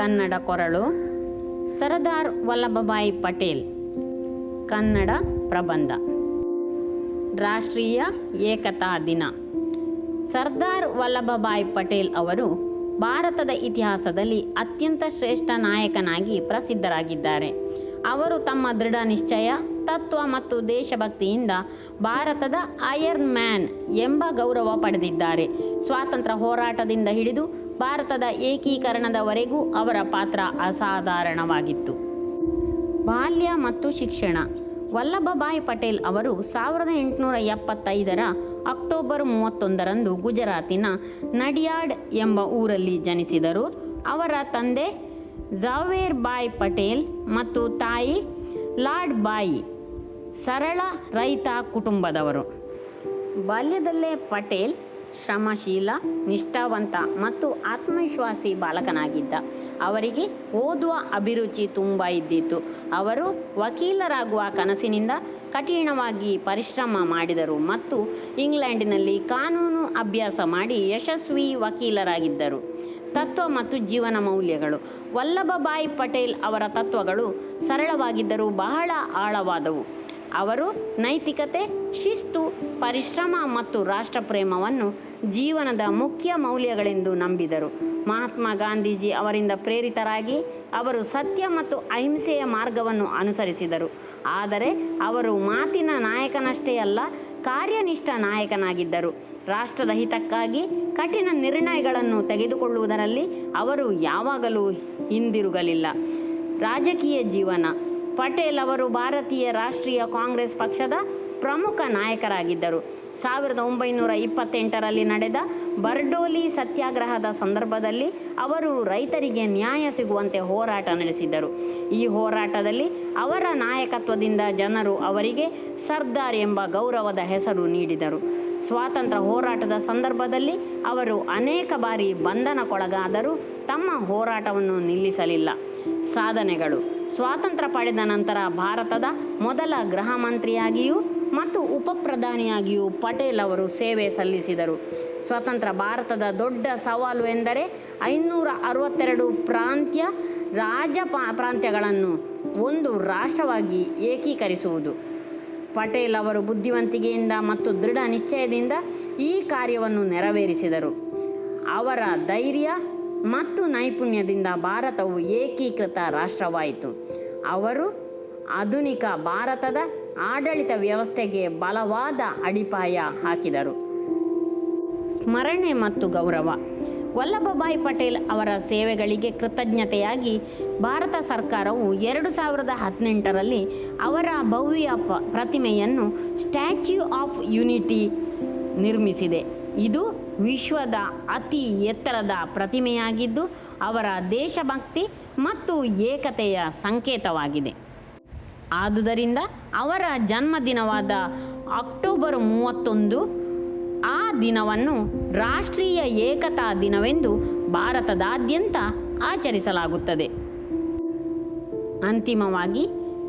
ಕನ್ನಡ ಕೊರಳು, ಸರದಾರ್ ವಲ್ಲಭಭಾಯಿ ಪಟೇಲ್, ಕನ್ನಡ ಪ್ರಬಂಧ. ರಾಷ್ಟ್ರೀಯ ಏಕತಾ ದಿನ. ಸರ್ದಾರ್ ವಲ್ಲಭಭಾಯಿ ಪಟೇಲ್ ಅವರು ಭಾರತದ ಇತಿಹಾಸದಲ್ಲಿ ಅತ್ಯಂತ ಶ್ರೇಷ್ಠ ನಾಯಕನಾಗಿ ಪ್ರಸಿದ್ಧರಾಗಿದ್ದಾರೆ. ಅವರು ತಮ್ಮ ದೃಢ ನಿಶ್ಚಯ, ತತ್ವ ಮತ್ತು ದೇಶಭಕ್ತಿಯಿಂದ ಭಾರತದ ಅಯರ್ನ್ ಮ್ಯಾನ್ ಎಂಬ ಗೌರವ ಪಡೆದಿದ್ದಾರೆ. ಸ್ವಾತಂತ್ರ್ಯ ಹೋರಾಟದಿಂದ ಹಿಡಿದು ಭಾರತದ ಏಕೀಕರಣದವರೆಗೂ ಅವರ ಪಾತ್ರ ಅಸಾಧಾರಣವಾಗಿತ್ತು. ಬಾಲ್ಯ ಮತ್ತು ಶಿಕ್ಷಣ. ವಲ್ಲಭಭಾಯ್ ಪಟೇಲ್ ಅವರು ಸಾವಿರದ ಎಂಟುನೂರ ಎಪ್ಪತ್ತೈದರ ಅಕ್ಟೋಬರ್ ಮೂವತ್ತೊಂದರಂದು ಗುಜರಾತಿನ ನಡಿಯಾಡ್ ಎಂಬ ಊರಲ್ಲಿ ಜನಿಸಿದರು. ಅವರ ತಂದೆ ಜಾವೇರ್ ಬಾಯ್ ಪಟೇಲ್ ಮತ್ತು ತಾಯಿ ಲಾರ್ಡ್ ಬಾಯಿ ಸರಳ ರೈತ ಕುಟುಂಬದವರು. ಬಾಲ್ಯದಲ್ಲೇ ಪಟೇಲ್ ಶ್ರಮಶೀಲ, ನಿಷ್ಠಾವಂತ ಮತ್ತು ಆತ್ಮವಿಶ್ವಾಸಿ ಬಾಲಕನಾಗಿದ್ದ. ಅವರಿಗೆ ಓದುವ ಅಭಿರುಚಿ ತುಂಬ ಇದ್ದಿತ್ತು. ಅವರು ವಕೀಲರಾಗುವ ಕನಸಿನಿಂದ ಕಠಿಣವಾಗಿ ಪರಿಶ್ರಮ ಮಾಡಿದರು ಮತ್ತು ಇಂಗ್ಲೆಂಡಿನಲ್ಲಿ ಕಾನೂನು ಅಭ್ಯಾಸ ಮಾಡಿ ಯಶಸ್ವಿ ವಕೀಲರಾಗಿದ್ದರು. ತತ್ವ ಮತ್ತು ಜೀವನ ಮೌಲ್ಯಗಳು. ವಲ್ಲಭಭಾಯಿ ಪಟೇಲ್ ಅವರ ತತ್ವಗಳು ಸರಳವಾಗಿದ್ದರೂ ಬಹಳ ಆಳವಾದವು. ಅವರು ನೈತಿಕತೆ, ಶಿಸ್ತು, ಪರಿಶ್ರಮ ಮತ್ತು ರಾಷ್ಟ್ರಪ್ರೇಮವನ್ನು ಜೀವನದ ಮುಖ್ಯ ಮೌಲ್ಯಗಳೆಂದು ನಂಬಿದರು. ಮಹಾತ್ಮ ಗಾಂಧೀಜಿ ಅವರಿಂದ ಪ್ರೇರಿತರಾಗಿ ಅವರು ಸತ್ಯ ಮತ್ತು ಅಹಿಂಸೆಯ ಮಾರ್ಗವನ್ನು ಅನುಸರಿಸಿದರು. ಆದರೆ ಅವರು ಮಾತಿನ ನಾಯಕನಷ್ಟೇ ಅಲ್ಲ, ಕಾರ್ಯನಿಷ್ಠ ನಾಯಕನಾಗಿದ್ದರು. ರಾಷ್ಟ್ರದ ಹಿತಕ್ಕಾಗಿ ಕಠಿಣ ನಿರ್ಣಯಗಳನ್ನು ತೆಗೆದುಕೊಳ್ಳುವುದರಲ್ಲಿ ಅವರು ಯಾವಾಗಲೂ ಹಿಂದಿರುಗಲಿಲ್ಲ. ರಾಜಕೀಯ ಜೀವನ ಪಟೇಲ್ ಅವರು ಭಾರತೀಯ ರಾಷ್ಟ್ರೀಯ ಕಾಂಗ್ರೆಸ್ ಪಕ್ಷದ ಪ್ರಮುಖ ನಾಯಕರಾಗಿದ್ದರು. ಸಾವಿರದ ಒಂಬೈನೂರ ಇಪ್ಪತ್ತೆಂಟರಲ್ಲಿ ನಡೆದ ಬರ್ಡೋಲಿ ಸತ್ಯಾಗ್ರಹದ ಸಂದರ್ಭದಲ್ಲಿ ಅವರು ರೈತರಿಗೆ ನ್ಯಾಯ ಸಿಗುವಂತೆ ಹೋರಾಟ ನಡೆಸಿದರು ಈ ಹೋರಾಟದಲ್ಲಿ ಅವರ ನಾಯಕತ್ವದಿಂದ ಜನರು ಅವರಿಗೆ ಸರ್ದಾರ್ ಎಂಬ ಗೌರವದ ಹೆಸರು ನೀಡಿದರು. ಸ್ವಾತಂತ್ರ್ಯ ಹೋರಾಟದ ಸಂದರ್ಭದಲ್ಲಿ ಅವರು ಅನೇಕ ಬಾರಿ ಬಂಧನಕ್ಕೊಳಗಾದರೂ ತಮ್ಮ ಹೋರಾಟವನ್ನು ನಿಲ್ಲಿಸಲಿಲ್ಲ. ಸಾಧನೆಗಳು ಸ್ವಾತಂತ್ರ್ಯ ಪಡೆದ ನಂತರ ಭಾರತದ ಮೊದಲ ಗೃಹ ಮಂತ್ರಿಯಾಗಿಯೂ ಮತ್ತು ಉಪ ಪ್ರಧಾನಿಯಾಗಿಯೂ ಪಟೇಲ್ ಅವರು ಸೇವೆ ಸಲ್ಲಿಸಿದರು. ಸ್ವತಂತ್ರ ಭಾರತದ ದೊಡ್ಡ ಸವಾಲು ಎಂದರೆ ಐನೂರ ಅರವತ್ತೆರಡು ಪ್ರಾಂತ್ಯ ರಾಜ ಪ್ರಾಂತ್ಯಗಳನ್ನು ಒಂದು ರಾಷ್ಟ್ರವಾಗಿ ಏಕೀಕರಿಸುವುದು. ಪಟೇಲ್ ಅವರು ಬುದ್ಧಿವಂತಿಕೆಯಿಂದ ಮತ್ತು ದೃಢ ನಿಶ್ಚಯದಿಂದ ಈ ಕಾರ್ಯವನ್ನು ನೆರವೇರಿಸಿದರು. ಅವರ ಧೈರ್ಯ ಮತ್ತು ನೈಪುಣ್ಯದಿಂದ ಭಾರತವು ಏಕೀಕೃತ ರಾಷ್ಟ್ರವಾಯಿತು. ಅವರು ಆಧುನಿಕ ಭಾರತದ ಆಡಳಿತ ವ್ಯವಸ್ಥೆಗೆ ಬಲವಾದ ಅಡಿಪಾಯ ಹಾಕಿದರು. ಸ್ಮರಣೆ ಮತ್ತು ಗೌರವ. ವಲ್ಲಭಭಾಯಿ ಪಟೇಲ್ ಅವರ ಸೇವೆಗಳಿಗೆ ಕೃತಜ್ಞತೆಯಾಗಿ ಭಾರತ ಸರ್ಕಾರವು ಎರಡು ಸಾವಿರದ ಹದಿನೆಂಟರಲ್ಲಿ ಅವರ ಭವ್ಯ ಪ್ರತಿಮೆಯನ್ನು ಸ್ಟ್ಯಾಚ್ಯೂ ಆಫ್ ಯುನಿಟಿ ನಿರ್ಮಿಸಿದೆ. ಇದು ವಿಶ್ವದ ಅತಿ ಎತ್ತರದ ಪ್ರತಿಮೆಯಾಗಿದ್ದು ಅವರ ದೇಶಭಕ್ತಿ ಮತ್ತು ಏಕತೆಯ ಸಂಕೇತವಾಗಿದೆ. ಆದುದರಿಂದ ಅವರ ಜನ್ಮದಿನವಾದ ಅಕ್ಟೋಬರ್ ಮೂವತ್ತೊಂದು ಆ ದಿನವನ್ನು ರಾಷ್ಟ್ರೀಯ ಏಕತಾ ದಿನವೆಂದು ಭಾರತದಾದ್ಯಂತ ಆಚರಿಸಲಾಗುತ್ತದೆ. ಅಂತಿಮವಾಗಿ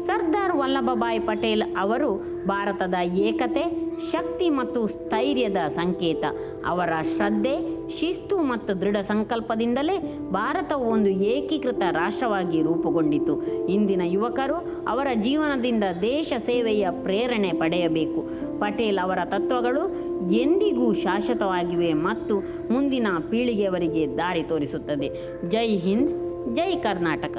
ಸರ್ದಾರ್ ವಲ್ಲಭಭಾಯಿ ಪಟೇಲ್ ಅವರು ಭಾರತದ ಏಕತೆ ಶಕ್ತಿ ಮತ್ತು ಸ್ಥೈರ್ಯದ ಸಂಕೇತ. ಅವರ ಶ್ರದ್ಧೆ, ಶಿಸ್ತು ಮತ್ತು ದೃಢ ಸಂಕಲ್ಪದಿಂದಲೇ ಭಾರತವು ಒಂದು ಏಕೀಕೃತ ರಾಷ್ಟ್ರವಾಗಿ ರೂಪುಗೊಂಡಿತು. ಇಂದಿನ ಯುವಕರು ಅವರ ಜೀವನದಿಂದ ದೇಶ ಸೇವೆಯ ಪ್ರೇರಣೆ ಪಡೆಯಬೇಕು. ಪಟೇಲ್ ಅವರ ತತ್ವಗಳು ಎಂದಿಗೂ ಶಾಶ್ವತವಾಗಿವೆ ಮತ್ತು ಮುಂದಿನ ಪೀಳಿಗೆಯವರಿಗೆ ದಾರಿ ತೋರಿಸುತ್ತದೆ. ಜೈ ಹಿಂದ್, ಜೈ ಕರ್ನಾಟಕ.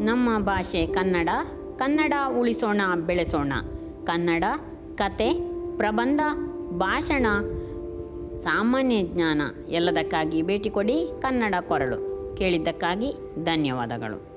ನಮ್ಮ ಭಾಷೆ ಕನ್ನಡ ಕನ್ನಡ ಉಳಿಸೋಣ, ಬೆಳೆಸೋಣ. ಕನ್ನಡ ಕತೆ ಪ್ರಬಂಧ ಭಾಷಣ ಸಾಮಾನ್ಯ ಜ್ಞಾನ ಎಲ್ಲದಕ್ಕಾಗಿ ಭೇಟಿ ಕೊಡಿ ಕನ್ನಡ ಕೊರಳು. ಕೇಳಿದ್ದಕ್ಕಾಗಿ ಧನ್ಯವಾದಗಳು.